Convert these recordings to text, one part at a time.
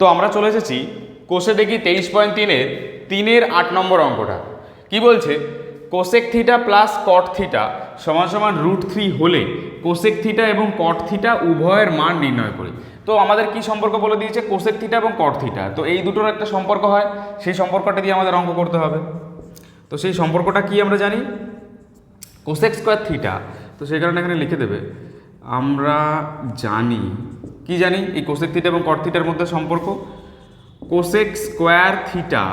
তো আমরা চলে এসেছি কোষে দেখি তেইশ পয়েন্ট তিনের তিনের আট নম্বর অঙ্কটা। কি বলছে? Cosec theta plus cot theta সমান সমান রুট থ্রি হলে কোসেক থিটা এবং কট থিটা উভয়ের মান নির্ণয় করি। তো আমাদের কি সম্পর্ক বলে দিয়েছে? কোসেক থিটা এবং কট থিটা। তো এই দুটোর একটা সম্পর্ক হয়, সেই সম্পর্কটা দিয়ে আমাদের অঙ্ক করতে হবে। তো সেই সম্পর্কটা কি আমরা জানি? Cosec square theta. তো সেই কারণে এখানে লিখে দেবে, আমরা জানি কি জানি? এই কোসেক থিটা এবং কট থিটার মধ্যে সম্পর্ক। Cosec square theta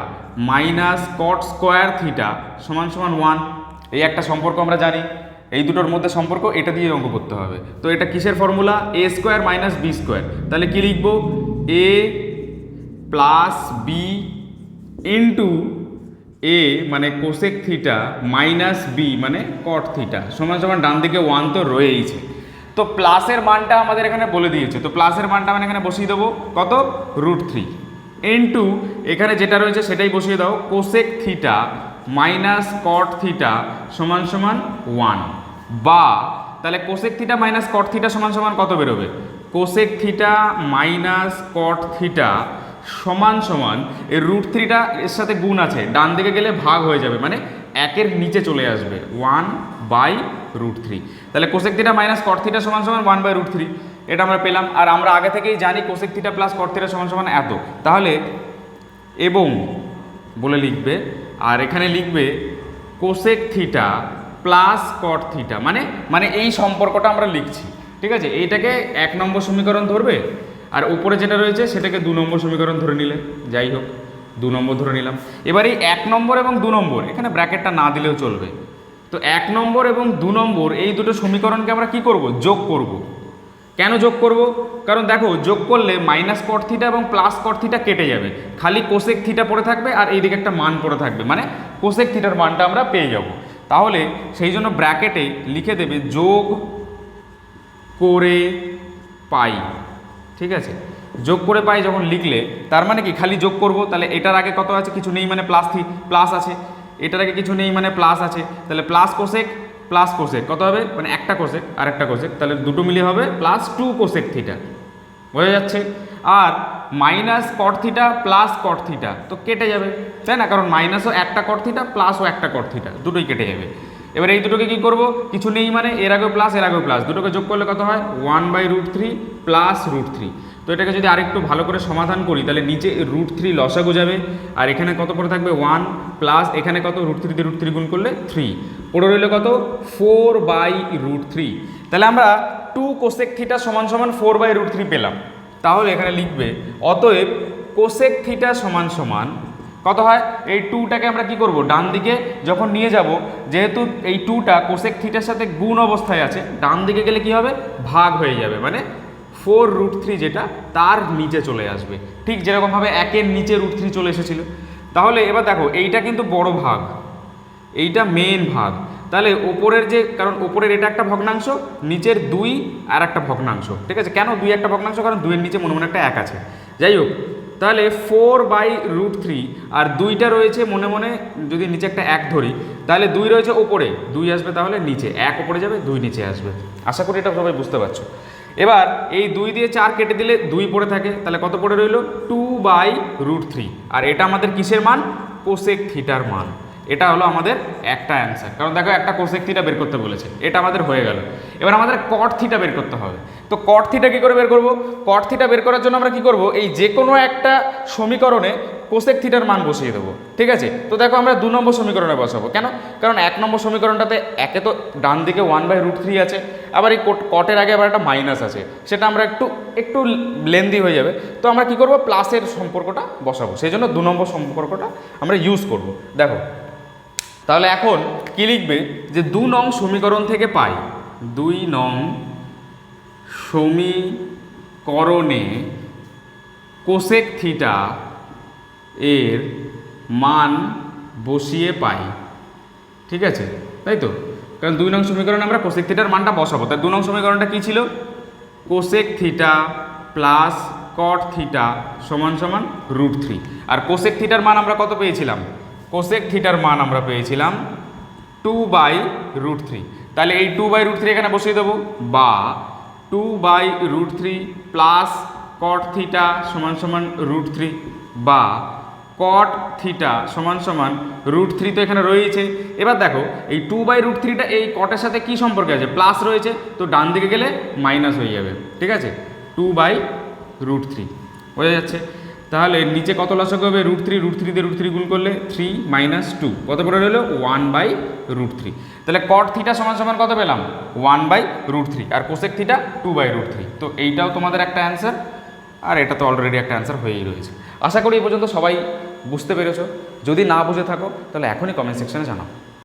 minus cot square theta সমান সমান ওয়ান এই একটা সম্পর্ক আমরা জানি। এই দুটোর মধ্যে সম্পর্ক, এটা দিয়ে অঙ্ক করতে হবে। তো এটা কিসের formula A square minus B square তাহলে কি লিখব? A plus B into A মানে কোসেক থিটা মাইনাস বি মানে কট থিটা সমান সমান ডান দিকে ওয়ান তো রয়েইছে। তো প্লাসের মানটা আমাদের এখানে বলে দিয়েছে। তো প্লাসের মানটা আমরা এখানে বসিয়ে দেবো। কত? রুট থ্রি ইন্টু এখানে যেটা রয়েছে সেটাই বসিয়ে দাও। Cosec theta minus cot theta সমান সমান ওয়ান বা, তাহলে cosec theta minus cot theta সমান সমান কত বেরোবে? Cosec theta minus cot theta সমান সমান এই রুট থ্রিটা এর সাথে গুণ আছে। ডান দিকে গেলে ভাগ হয়ে যাবে। মানে একের নিচে চলে আসবে। ওয়ান বাই রুট থ্রি তাহলে cosec theta minus cot theta সমান সমান ওয়ান বাই রুট থ্রি এটা আমরা পেলাম। আর আমরা আগে থেকেই জানি cosec theta plus cot theta সমান সমান এত। তাহলে এবং বলে লিখবে, আর এখানে লিখবে cosec theta plus cot theta মানে মানে এই সম্পর্কটা আমরা লিখছি। ঠিক আছে? এইটাকে এক নম্বর সমীকরণ ধরবে। আর উপরে যেটা রয়েছে, সেটাকে দু নম্বর সমীকরণ ধরে নিলে। যাই হোক, দু নম্বর ধরে নিলাম। এবার এই এক নম্বর এবং দু নম্বর, এখানে ব্র্যাকেটটা না দিলেও চলবে। তো এক নম্বর এবং দু নম্বর, এই দুটো সমীকরণকে আমরা কি করব? যোগ করব। কেন যোগ করব? কারণ দেখো, যোগ করলে মাইনাস কট থিটা এবং প্লাস কট থিটা কেটে যাবে। খালি কোসেক থিটা পড়ে থাকবে আর এইদিকে একটা মান পড়ে থাকবে। মানে কোসেক থিটার মানটা আমরা পেয়ে যাব। তাহলে সেই জন্য ব্র্যাকেটে লিখে দেবে যোগ করে পাই। ঠিক আছে? যোগ করে পাই যখন লিখলে, তার মানে কি? খালি যোগ করব? তাহলে এটার আগে কত আছে? কিছু নেই মানে প্লাস থি প্লাস আছে। এটার আগে কিছু নেই মানে প্লাস আছে। তাহলে প্লাস কোসেক প্লাস কোসেক কত হবে? মানে একটা কোসেক আর একটা কোসেক তাহলে দুটো মিলিয়ে হবে প্লাস টু কোসেক থিটা বোঝা যাচ্ছে? আর minus cot theta plus cot theta তো কেটে যাবে, তাই না? কারণ মাইনাসও একটা কট থিটা প্লাসও একটা কট থিটা দুটোই কেটে যাবে। এবার এই দুটোকে কি করব? কিছু নেই মানে এর আগেও প্লাস এর আগেও প্লাস দুটোকে যোগ করলে কত হয়? One by root three plus root three তো এটাকে যদি আরেকটু ভালো করে সমাধান করি, তাহলে নিচে রুট থ্রি লসাগু যাবে আর এখানে কত পড়ে থাকবে? ওয়ান প্লাস এখানে কত? রুট থ্রি দিয়ে রুট থ্রি গুণ করলে থ্রি পড়ে রইল কত? ফোর বাই রুট থ্রি তাহলে আমরা টু কোসেক থিটা সমান সমান ফোর বাই রুট থ্রি পেলাম। তাহলে এখানে লিখবে, অতএব কোসেক থিটা সমান সমান কত হয়? এই টুটাকে আমরা কি করব? ডান দিকে যখন নিয়ে যাব, যেহেতু এই টুটা কোসেক থিটার সাথে গুণ অবস্থায় আছে, ডান দিকে গেলে কি হবে? ভাগ হয়ে যাবে। মানে ফোর রুট থ্রি যেটা, তার নিচে চলে আসবে। ঠিক যেরকমভাবে একের নিচে রুট থ্রি চলে এসেছিল। তাহলে এবার দেখো, এইটা কিন্তু বড় ভাগ। এইটা মেন ভাগ। তাহলে ওপরের যে, কারণ ওপরের এটা একটা ভগ্নাংশ, নিচের দুই আর একটা ভগ্নাংশ। ঠিক আছে? কেন দুই একটা ভগ্নাংশ? কারণ দুইয়ের নিচে মনে মনে একটা এক আছে। যাই হোক, তাহলে ফোর বাই রুট থ্রি আর দুইটা রয়েছে মনে মনে, যদি নিচে একটা এক ধরি, তাহলে দুই রয়েছে ওপরে। দুই আসবে তাহলে নিচে। এক ওপরে যাবে, দুই নিচে আসবে। আশা করি এটা সবাই বুঝতে পারছ। এবার এই দুই দিয়ে চার কেটে দিলে দুই পড়ে থাকে, তাহলে কত পড়ে রইল? টু বাই রুট থ্রি আর এটা আমাদের কিসের মান? কোসেক থিটার মান। এটা হলো আমাদের একটা অ্যান্সার কারণ দেখো একটা কোসেক থিটা বের করতে বলেছে। এটা আমাদের হয়ে গেল। এবার আমাদের কট থিটা বের করতে হবে। তো কট থিটা কী করে বের করব? কট থিটা বের করার জন্য আমরা কি করব? এই যে কোনো একটা সমীকরণে কোসেক থিটার মান বসিয়ে দেবো, ঠিক আছে? তো দেখো আমরা দু নম্বর সমীকরণে বসাবো। কেন? কারণ এক নম্বর সমীকরণটাতে একে তো ডান দিকে ওয়ান বাই রুট থ্রি আছে, আবার এই কোট- কটের আগে আবার একটা মাইনাস আছে, সেটা আমরা একটু একটু লেন্দি হয়ে যাবে। তো আমরা কি করব? প্লাসের সম্পর্কটা বসাবো। সেই জন্য দু নম্বর সম্পর্কটা আমরা ইউজ করব। দেখো, তাহলে এখন কী লিখবে? যে দু নং সমীকরণ থেকে পাই, দুই নং সমীকরণে কোসেক থিটা এর মান বসিয়ে পাই। ঠিক আছে? তাই তো? কারণ দুই নং সমীকরণে আমরা কোশেক থিটার মানটা বসাবো। তাই দু নং সমীকরণটা কী ছিল? Cosec theta plus cot theta সমান সমান রুট থ্রি আর কোসেক থিটার মান আমরা কত পেয়েছিলাম? কোসেক থিটার মান আমরা পেয়েছিলাম টু বাই রুট থ্রি তাহলে এই টু বাই রুট থ্রি এখানে বসিয়ে দেবো। বা two by root three plus cot theta সমান সমান রুট থ্রি বা কট থিটা সমান সমান রুট থ্রি তো এখানে রয়েছে। এবার দেখো, এই টু বাই রুট থ্রিটা এই কটের সাথে কি সম্পর্কে আছে? প্লাস রয়েছে, তো ডান দিকে গেলে মাইনাস হয়ে যাবে, ঠিক আছে? টু বাই রুট থ্রি বোঝা যাচ্ছে? তাহলে নিচে কত লসক হবে? রুট থ্রি রুট থ্রিতে রুট থ্রি গুণ করলে থ্রি মাইনাস টু কত পরে হলো ওয়ান বাই রুট থ্রি তাহলে কট থিটা সমান সমান কত পেলাম? One by root three R cosec theta two by root three তো এইটাও তোমাদের একটা অ্যান্সার আর এটা তো অলরেডি একটা অ্যান্সার হয়েই রয়েছে। আশা করি এই পর্যন্ত সবাই বুঝতে পেরেছ? যদি না বুঝে থাকো তাহলে এখনই কমেন্ট সেকশানে জানাও।